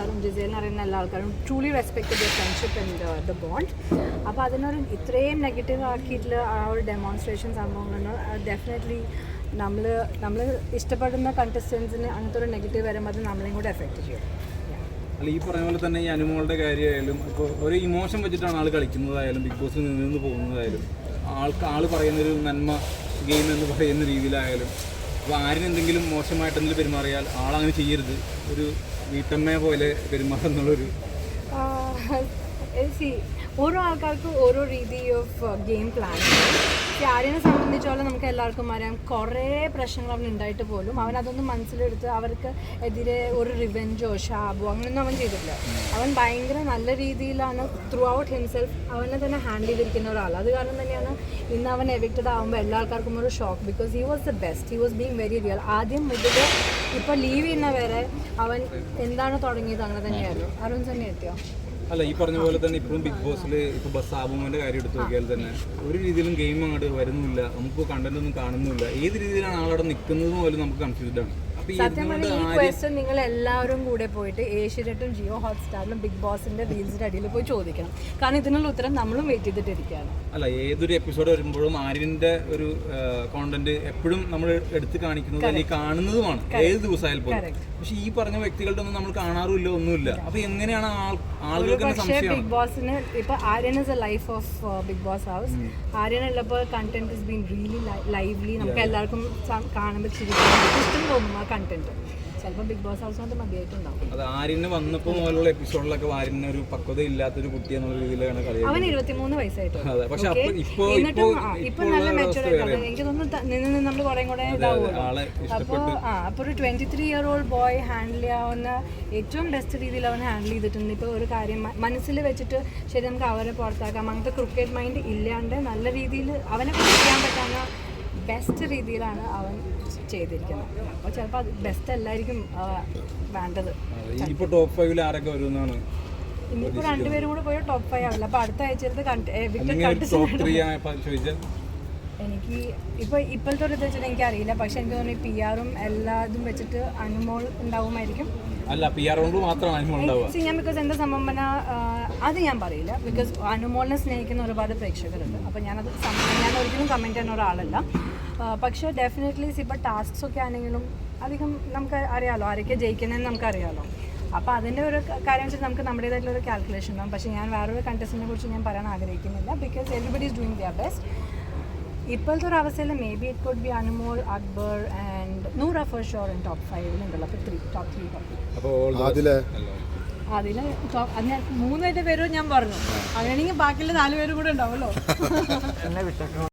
ആൾക്കാരും ജിസേലിനെ അറിയുന്ന എല്ലാ ആൾക്കാരും truly respect the friendship and the bond അപ്പോൾ അതിനൊരു ഇത്രയും നെഗറ്റീവ് ആക്കിയിട്ടുള്ള ആ ഒരു ഡെമോൺസ്ട്രേഷൻ സംഭവങ്ങൾ ഡെഫിനറ്റ്ലി നമ്മൾ നമ്മൾ ഇഷ്ടപ്പെടുന്ന കണ്ടസ്റ്റൻസിന് അങ്ങനത്തെ ഒരു നെഗറ്റീവ് വരുമ്പോൾ അത് നമ്മളെയും കൂടെ എഫക്റ്റ് ചെയ്യും. അല്ല ഈ പറഞ്ഞ പോലെ തന്നെ ഈ അനുമോളുടെ കാര്യമായാലും ഇപ്പോൾ ഒരു ഇമോഷൻ വെച്ചിട്ടാണ് ആൾ കളിക്കുന്നതായാലും ബിഗ് ബോസിൽ നിന്ന് പോകുന്നതായാലും ആൾക്ക് ആൾ പറയുന്നൊരു നന്മ ഗെയിം എന്ന് പറയുന്ന രീതിയിലായാലും അപ്പോൾ ആരും എന്തെങ്കിലും മോശമായിട്ട് എന്തെങ്കിലും പെരുമാറിയാൽ ആളങ്ങനെ ചെയ്യരുത് ഒരു വീട്ടമ്മയെ പോലെ പെരുമാറുന്നുള്ളൊരു ഓരോ ആൾക്കാർക്കും ഓരോ രീതി ഓഫ് ഗെയിം പ്ലാൻ ആര്യനെ സംബന്ധിച്ചോളം നമുക്ക് എല്ലാവർക്കും അറിയാം കുറേ പ്രശ്നങ്ങൾ അവൻ ഉണ്ടായിട്ട് പോലും അവൻ അതൊന്നും മനസ്സിലെടുത്ത് അവർക്ക് എതിരെ ഒരു റിവെഞ്ചോ ഷാബോ അങ്ങനെയൊന്നും അവൻ ചെയ്തിട്ടില്ല. അവൻ ഭയങ്കര നല്ല രീതിയിലാണ് ത്രൂ ഔട്ട് ഹിംസെൽഫ് അവനെ തന്നെ ഹാൻഡിൽ ചെയ്തിരിക്കുന്ന ഒരാൾ അത് കാരണം തന്നെയാണ് ഇന്ന് അവൻ എവിക്റ്റഡ് ആകുമ്പോൾ എല്ലാ ആൾക്കാർക്കും ഒരു shock because he was the best he was being very real ആദ്യം മുതൽ ഇപ്പോൾ ലീവ് ചെയ്യുന്ന വരെ അവൻ എന്താണ് തുടങ്ങിയത് അങ്ങനെ തന്നെയായിരുന്നു. അരുൺ തന്നെ എത്തിയോ അല്ല ഈ പറഞ്ഞ പോലെ തന്നെ ഇപ്പോഴും ബിഗ് ബോസിൽ ഇപ്പോൾ ബസ് ആബുമോന്റെ കാര്യം എടുത്തു നോക്കിയാൽ തന്നെ ഒരു രീതിയിലും ഗെയിം അങ്ങോട്ട് വരുന്നില്ല. നമുക്ക് കണ്ടന്റ് ഒന്നും കാണുന്നില്ല. ഏത് രീതിയിലാണ് ആളവിടെ നിൽക്കുന്നത് പോലും നമുക്ക് കൺഫ്യൂസ്ഡ് ആണ്. സത്യം പറഞ്ഞാൽ ഈ ക്വസ്റ്റ്യൻ നിങ്ങൾ എല്ലാവരും കൂടെ പോയിട്ട് ഏഷ്യനെറ്റും ജിയോ ഹോട്ട്സ്റ്റാറിലും ബിഗ് ബോസിന്റെ റീൽസിന്റെ അടിയിൽ പോയി ചോദിക്കണം. കാരണം ഇതിനുള്ള ഉത്തരം നമ്മളും വെയിറ്റ് ചെയ്തിട്ടിരിക്കുകയാണ്. അല്ല ഏതൊരു എപ്പിസോഡ് വരുമ്പോഴും ആര്യന്റെ ഒരു കോണ്ടന്റ് എപ്പോഴും നമ്മൾ എടുത്തു കാണിക്കുന്നത് അല്ലെങ്കിൽ കാണുന്നതുമാണ്. ഏത് ദിവസമായാലും പോലും. പക്ഷെ ഈ പറഞ്ഞ വ്യക്തികളുടെ ഒന്നും നമ്മൾ കാണാറുമില്ല ഒന്നുമില്ല. അപ്പൊ എങ്ങനെയാണ് ആളുകൾക്ക് ബിഗ് ബോസിന് ഇപ്പൊ Aryan is a life of Big Boss house Aryan ഉള്ളപ്പോൾ content is been really lively നമുക്ക് എല്ലാവർക്കും കാണുമ്പോൾ ചിരിക്കാൻ ഇഷ്ടം തോന്നും ആ കണ്ടന്റ് ചിലപ്പോൾ ബിഗ് ബോസ് ഹൗസ് കൊണ്ട് മതിയായിട്ടുണ്ടാവും. അത് ആര്യന് വന്നപ്പോൾ മുതലുള്ള എപ്പിസോഡിലൊക്കെ ആര്യന് ഒരു പക്വത ഇല്ലാത്തൊരു കുട്ടി എന്നുള്ള രീതിയിലാണ് കളി അവൻ ഇരുപത്തിമൂന്ന് വയസ്സായിട്ട് പക്ഷെ ഇപ്പോ ഇപ്പോ നല്ല മെച്ചൂർ മെച്ചുവർ എനിക്ക് തോന്നുന്നു നിന്ന് നിന്ന് നമ്മൾ കുറേ കൂടെ അപ്പോൾ ആ അപ്പോൾ ഒരു twenty three year old boy handle ചെയ്യാവുന്ന ഏറ്റവും ബെസ്റ്റ് രീതിയിൽ അവൻ ഹാൻഡിൽ ചെയ്തിട്ടുണ്ട്. ഇപ്പോൾ ഒരു കാര്യം മനസ്സിൽ വെച്ചിട്ട് ശരി നമുക്ക് അവരെ പുറത്താക്കാം. അങ്ങനത്തെ ക്രിക്കറ്റ് മൈൻഡ് ഇല്ലാണ്ട് നല്ല രീതിയിൽ അവനെ ചെയ്യാൻ പറ്റാവുന്ന ബെസ്റ്റ് രീതിയിലാണ് അവൻ ചെയ്തിരിക്കുന്നത്. അപ്പോൾ ചിലപ്പോൾ അത് ബെസ്റ്റ് അല്ലായിരിക്കും വേണ്ടത്. ഇനിയിപ്പോ ടോപ്പ് ഫൈവിൽ ആരൊക്കെ വരുമെന്നാണ് ഇനിയിപ്പോൾ രണ്ടുപേരും കൂടെ പോയി ടോപ്പ് ഫൈവ് ആവില്ല. അപ്പോൾ അടുത്ത ആഴ്ച വിക്കറ്റ് ഒരു ടോപ്പ് ത്രീ ചോദിച്ചാൽ എനിക്ക് ഇപ്പോൾ ഇപ്പോഴത്തെ ഒരു ഇത് വെച്ചിട്ട് എനിക്ക് അറിയില്ല പക്ഷെ എനിക്ക് തോന്നുന്നു പി ആറും എല്ലാതും വെച്ചിട്ട് അനുമോൾ ഉണ്ടാവുമായിരിക്കും. അല്ല പി ആർ കൊണ്ട് മാത്രം അനുമോൾ ഉണ്ടാവും See, ഞാൻ ബിക്കോസ് എന്താ സംഭവം അത് ഞാൻ പറയില്ല. ബിക്കോസ് അനുമോളിനെ സ്നേഹിക്കുന്ന ഒരുപാട് പ്രേക്ഷകരുണ്ട്. അപ്പോൾ ഞാനത് സം- ഞാൻ ഒരിക്കലും കമന്റ് ചെയ്യുന്ന ഒരാളല്ല. ആ, പക്ഷേ ഡെഫിനറ്റ്ലി ഇപ്പോൾ ടാസ്ക്സ് ഒക്കെ ആണെങ്കിലും അധികം നമുക്ക് അറിയാലോ ആരൊക്കെ ജയിക്കുന്നതെന്ന് നമുക്കറിയാലോ. അപ്പോൾ അതിന്റെ ഒരു ക- കാര്യം വെച്ചാൽ നമുക്ക് നമ്മുടേതായിട്ടുള്ള ഒരു കാൽക്കുലേഷൻ ഉണ്ടാവും. പക്ഷേ ഞാൻ വേറൊരു കണ്ടസ്റ്റിനെ കുറിച്ച് ഞാൻ പറയാൻ ആഗ്രഹിക്കുന്നില്ല. Because everybody is doing their best ഇപ്പോഴത്തെ ഒരു അവസ്ഥയിൽ may be it could be Anumol Akbar and Noora for sure in top ഫൈവിലുണ്ടല്ലോ അപ്പോൾ ത്രീ ടോപ്പ് ത്രീ അതിലെ? അതിൽ അത് ഞാൻ മൂന്ന് പേരുടെ പേരും ഞാൻ പറഞ്ഞു. അങ്ങനെയാണെങ്കിൽ ബാക്കിയുള്ള നാല് പേരും കൂടെ ഉണ്ടാവുമല്ലോ.